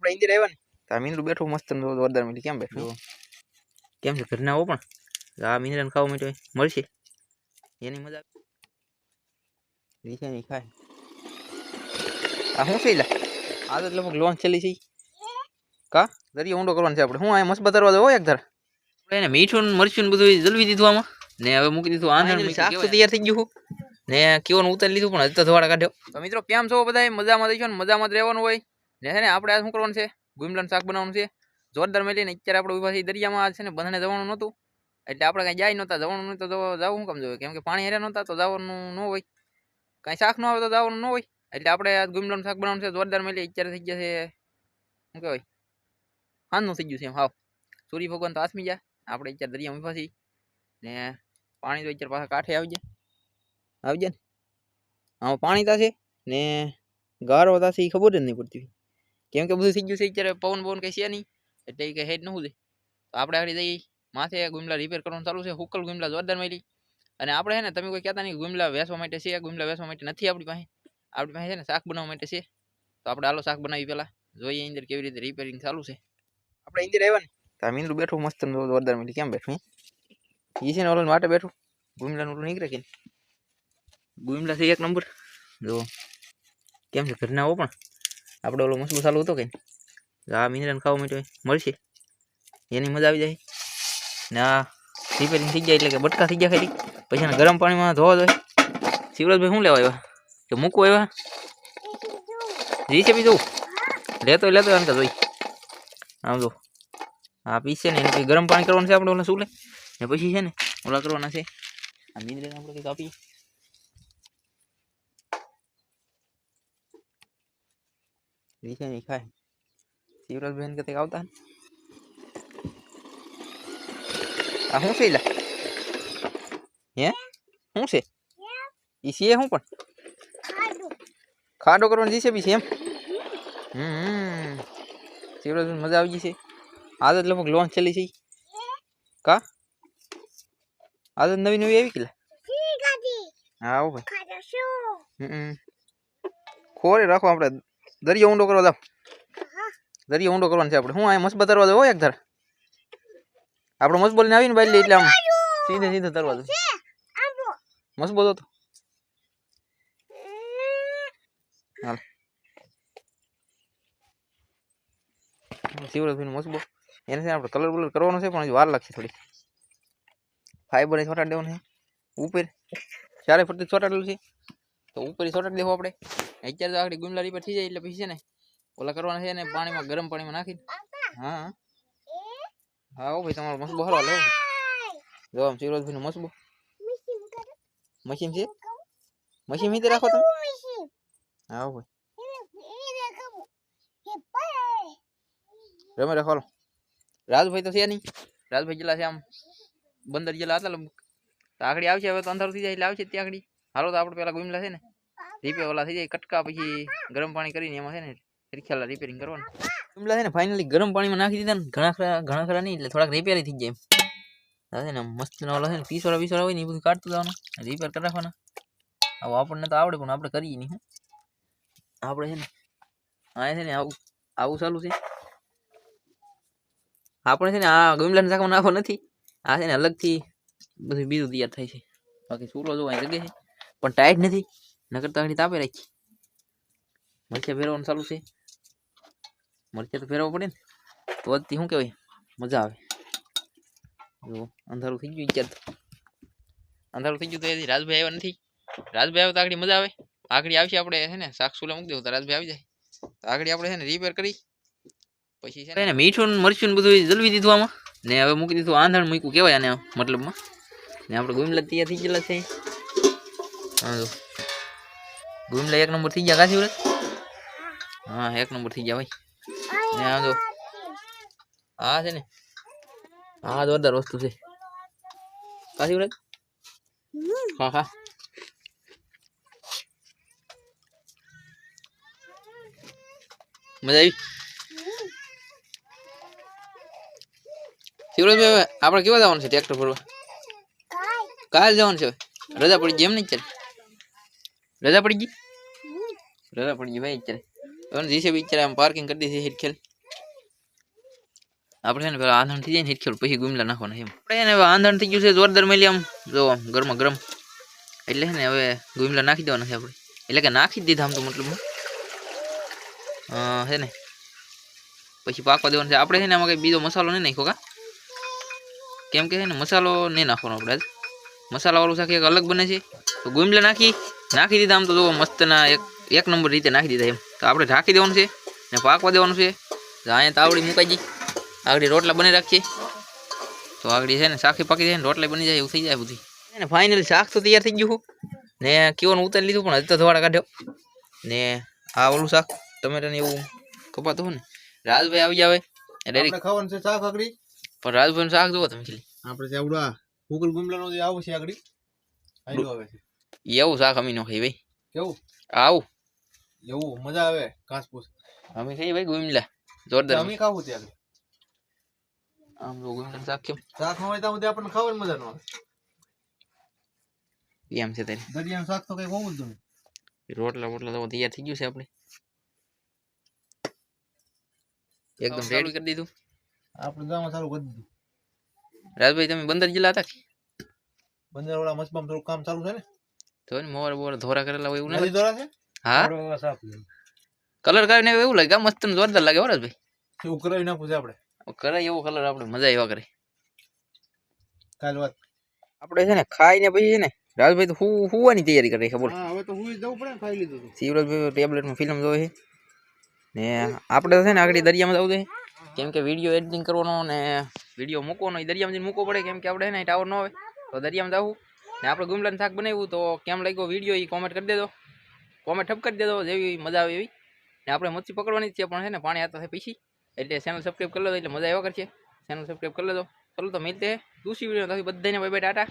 આપણે ઇન્દિર આવ્યા ને તો આ મીંદડું બેઠું મસ્ત ને જોરદાર મિલી કેમ બેઠું? કેમ છે? ઘરના આવો પણ. આ મીંદડાને ખાવા માટે મળશે? એની મજા રીસાની ખાય. આ શું છે આ તો લગભગ લોન છેલ્લી છે કા? દરિયો ઊંડો કરવાનો છે આપણે. હું આ મસ્ત બતાવવા દો એક ધાર. આપણે એને મીઠું મરચું ને બધું જલવી દીધું આમાં. ને હવે મૂકી દીધું આંધણ શાક તો તૈયાર થઈ ગયું ને કેવાનું ઉતારી લીધું પણ હજી તો ધોવાડા કાઢ્યો. તો મિત્રો કેમ છો બધા મજામાં રહીશો ને? મજામાં જ રહેવાનું હોય? ને છે ને આપણે આ શું કરવાનું છે? ગુમલાનું શાક બનાવવાનું છે. જોરદાર મેલીને અત્યારે આપણે ઊભા થઈ દરિયામાં છે ને બંધને જવાનું નહોતું. એટલે આપણે કાંઈ જાય નહોતા, જવાનું નહીં તો જવા- કામ જોઈએ? કેમ કે પાણી હેરે નહોતા, તો જવાનું ન હોય. કાંઈ શાક ન આવે તો જવાનું ન હોય. એટલે આપણે આ ગુમલાનું શાક બનાવવાનું છે. જોરદાર મેલી અત્યારે થઈ ગયા છે, શું કહેવાય? હાનનું થઈ ગયું છે એમ, હાવ. સૂર્ય ભગવાન તો આસમી ગયા. આપણે અત્યારે દરિયામાં ઊભા છીએ. ને પાણી તો અત્યારે પાછા કાંઠે આવી જાય આવી જાય ને? આમાં પાણી થશે ને ગારો થશે એ ખબર જ નહીં પડતી. કેમ કે બધું થઈ ગયું છે, અત્યારે પવન પવન કઈ છે નહીં, એટલે એ કંઈ હેડ નહોતું દે તો આપણે આગળ જઈ માથે ગુમલા રિપેર કરવાનું ચાલુ છે, હુકલ ગુમલા જોરદાર મળી અને આપણે છે ને, તમે કોઈ કહેતા નહીં ગુમલા વેસવા માટે છે, ગુમલા વેચવા માટે નથી આપણી પાસે. આપણી પાસે છે ને, શાક બનાવવા માટે છે. તો આપણે આલો શાક બનાવી પહેલા, જોઈએ અંદર કેવી રીતે રિપેરિંગ ચાલુ છે. આપણે અંદર આવ્યા ને તો આ મીંદડું બેઠું મસ્ત ને જોરદાર મળી કેમ બેઠું એ છે ને ઓલો માટે બેઠું ગુમલાનું ઓલું નીકળે કે ગુમલા છે એક નંબર. જો કેમ છે, ઘરના આવો પણ? આપણે ઓલો મસલો ચાલુ હતો કે? આ મિનરન ખાવા માટે મળશે. એની મજા આવી જાય. ને આ રિપેરિંગ થઈ જાય એટલે કે બટકા થઈ ગયા ખાલી. પછી એને ગરમ પાણીમાં ધોવા જોઈએ શિવરાજભાઈ શું લેવા આવ્યા? કે મૂકવા આવ્યા? જી છે બીજું લેતો લેતો એમ કે જોઈ. આમ જો. આ પીસ છે ને એને ગરમ પાણી કરવાનું છે આપણે ઓલા શું લે ને પછી છે ને, ઓલા કરવાના છે. આ મિનરન આપણે કંઈક આપીએ. નહીં ખાય શિવરાજબેન કંઈક આવતા આ શું છે લા હે શું છે એ છે શું પણ ખાડો કરવાની જીસે બી છે એમ હમ શિવરાજભાઈ મજા આવી ગઈ છે આદત લગભગ લોન્ચ ચાલી છે. કા આદત નવી નવી આવી ગયેલા હા ભાઈ ખોરે રાખો આપણે દરિયો ઊંડો કરવા જાવ દરિયો ઊંડો કરવાનો છે આપણે. હું અહીંયા મસ્ત બતારવા દો એક ધાર. આપણો મસ્ત બોલીને આવીને બાઈ એટલે આમ સીધે સીધે તરવા દો. મસ્ત બોલો તો. હાલ. શિવરાજભાઈ મસ્ત બોલ. એને છે ને આપણે કલર બલર કરવાનો છે પણ હજી વાર લાગશે થોડી ફાઈબર છોટાડી દેવાનું છે. ઉપર. ચારે ફરતી છોટાડેલું છે. તો ઉપર છોટાડી દેવું આપણે. અત્યારે તો આગળ ગુંદલારી પર થઈ જાય એટલે પછી છે ને, ઓલા કરવાના છે ને પાણીમાં, ગરમ પાણીમાં નાખીને. હા હા. હો ભાઈ, તમારો મસબો હરો લો. જો આમ શિવરાજભાઈ નો મસબો. મશીન છે? મશીન મીતે રાખો તમે. હા ભાઈ. રમે રાખો. રાજભાઈ તો છે નહીં. રાજભાઈ જેલા છે આમ, બંદર જેલા હતા આગળ આવશે, હવે તો અંધારું થઈ જાય એટલે આવશે ત્યાં આગળ હાલો તો આપણે પેલા ગુમલા છે ને રીપે ઓલા થઈ જાય કટકા પછી ગરમ પાણી કરીને એમાં છે ને રિક્ષાલા રિપેરિંગ કરવાનું. ગુમલા છે ને ફાઇનલી ગરમ પાણીમાં નાખી દીધા ને ઘણા ખરા ઘણા ખરા નહીં એટલે થોડાક રિપેરી થઈ જાય એમ. છે ને મસ્ત ના ઓલા છે ને પીસવાળા પીસવાળા હોય ને એ બધું કાઢતું જવાનું રિપેર કરી નાખવાના આવું આપણને તો આવડે પણ આપણે કરીએ નહીં આપણે છે ને આ છે ને આવું આવું ચાલુ છે. આપણે છે ને આ ગુમલાને શાકમાં નાખો નથી. આ છે ને અલગથી બધું બીજું તૈયાર થાય છે. બાકી ચૂલો જો અહીં જગ્યા છે. પણ ટાઈટ નથી. નકર તો આગળ તાપે રાખી. મરચા ફેરવવાનું ચાલુ છે. મરચા તો ફેરવવા પડે ને. તો જ શું કહેવાય? મજા આવે. જો, અંધારું થઈ ગયું વિચાર અંધારું થઈ ગયું તો એથી રાજભાઈ આવ્યા નથી. રાજભાઈ આવે તો આગળ મજા આવે. આગળ આવશે આપણે છે ને, શાક સુલા મૂકી દેવું તો રાજભાઈ આવી જાય. તો આગળ આપણે છે ને રિપેર કરી. પછી છે ને મીઠું મરચું બધું જલવી દીધું આમાં. ને હવે મૂકી દીધું આંધણ મૂક્યું કહેવાય આને મતલબમાં. ને આપણે ગુમલા તૈયાર થઈ ગયેલા છે. હા. ગુમલા એક નંબર થઈ ગયા કાશી વ્રત હા એક નંબર થઈ ગયા ભાઈ. ને આ જો. હા છે ને. આ જોરદાર વસ્તુ છે. કાશી વ્રત હા હા મજા આવી? શિવરાજભાઈ આપણે કેવા જવાનું છે ટ્રેક્ટર ફરવા કાલ. જવાનું છે. રજા પડી એમ નહીં ચાલે? રજા પડી ગઈ? રજા પડી ગઈ ભાઈ અત્યારે. હવે જીસીબી અત્યારે આમ પાર્કિંગ કરી દીધી હિટ ખેલ. આપણે છે ને પેલા આંધણ થઈ જાય ને હિટખેલ પછી ગુમલા નાખવાના છે એમ. આપણે એને હવે આંધણ થઈ ગયું છે જોરદાર મેલી આમ. જો આમ ગરમા ગરમ. એટલે છે ને હવે ગુમલા નાખી દેવાના છે આપણે. એટલે કે નાખી જ દીધા આમ તો મતલબ છે ને. પછી પાકવા દેવાનું છે. આપણે છે ને આમાં કંઈ બીજો મસાલો નહીં નાખ્યો કા? કેમ કે છે ને મસાલો નહીં નાખવાનો આપણે આજ. મસાલાવાળું શાક એક અલગ બને છે. તો ગુમલા નાખી. નાખી દીધા આમ તો જુઓ મસ્તના એક એક નંબર રીતે નાખી દીધા એમ. તો આપણે ઢાંકી દેવાનું છે ને પાકવા દેવાનું છે. તો અહીંયા તાવડી મુકાઈ ગઈ. આગળ રોટલા બની રાખીએ. તો આગળ છે ને શાખી પાકી જાય ને રોટલા બની જાય એવું થઈ જાય બધી ને ફાઇનલ શાક તો તૈયાર થઈ ગયું ને કેવાનું ઉતારી લીધું પણ હજી તો ધોવાડા કાઢ્યો. ને આ ઓલું શાક ટમેટાને એવું કપાતું હોય ને. રાજભાઈ આવી જાવે રેડી રાજભાઈ ખાવાનું છે શાક આગળી. પણ રાજભાઈનું શાક જોવો તમે ખાલી. આપણે ગુમલાનો જે આવું છે આગળ આવ્યો આવે છે. એવું શાક અમી નો ખાઈ ભાઈ. કેવું? આવું. એવું? મજા આવે? ઘાસ પૂસ અમે ખાઈ ભાઈ ગુમલા જોરદાર અમે ખાવું ત્યાં આમ ગુમલા શાક કેમ? શાક હોય ત્યાં સુધી આપણને ખાવાની મજા ન આવે. એમ છે તારે. દરિયાનું શાક તો કઈ હોવું જ નહીં રોટલા બોટલા તો તૈયાર થઈ ગયું છે આપણે. એકદમ રેડી કરી દીધું. આપણે ગામમાં સારું કરી દીધું. રાજભાઈ તમે બંદર જિલ્લા હતા બંદર વાળા મચબામાં થોડું કામ ચાલુ છે ને? તો ને મોર બોર ધોરા કરેલા હોય એવું ના નદી દોરા છે? હા? કલર કાઢીને એવું લાગે મસ્ત ને જોરદાર લાગે વરસભાઈ શું કરાવી ના પૂછે આપણે. કરાય એવો કલર આપણે મજા એવા કરે. કાલ વાત. આપણે છે ને ખાઈને પછી છે ને રાજભાઈ તો હું હુવાની તૈયારી કરે છે બોલ. હા હવે તો હું જવું પડે ખાઈ લીધું શિવરાજભાઈ ટેબ્લેટમાં ફિલ્મ જોવે છે. ને આપણે તો છે ને આગળ દરિયામાં જવું છે. કેમ કે વીડિયો એડિટિંગ કરવાનો ને વીડિયો મૂકવાનો એ દરિયામાં જઈને મૂકવો પડે કેમ કે આપણે છે ને ટાવર ન હોય તો દરિયામાં જવું. ને આપણે ગુમલાનું શાક બનાવ્યું તો કેમ લાગ્યો વીડિયો એ કોમેન્ટ કરી દેજો. કોમેન્ટ ઠપ કરી દેજો, જેવી મજા આવે એવી. ને આપણે મચ્છી પકડવાની જ છે, પણ છે ને પાણી આતા થાય પીછી એટલે ચેનલ સબસ્ક્રાઈબ કરી લેજો, એટલે મજા આવ્યા કરશે. ચેનલ સબસ્ક્રાઈબ કરી લેજો. ચલો તો મિલતે દૂસરી વીડિયો? બધાને બાય બાય ટાટા.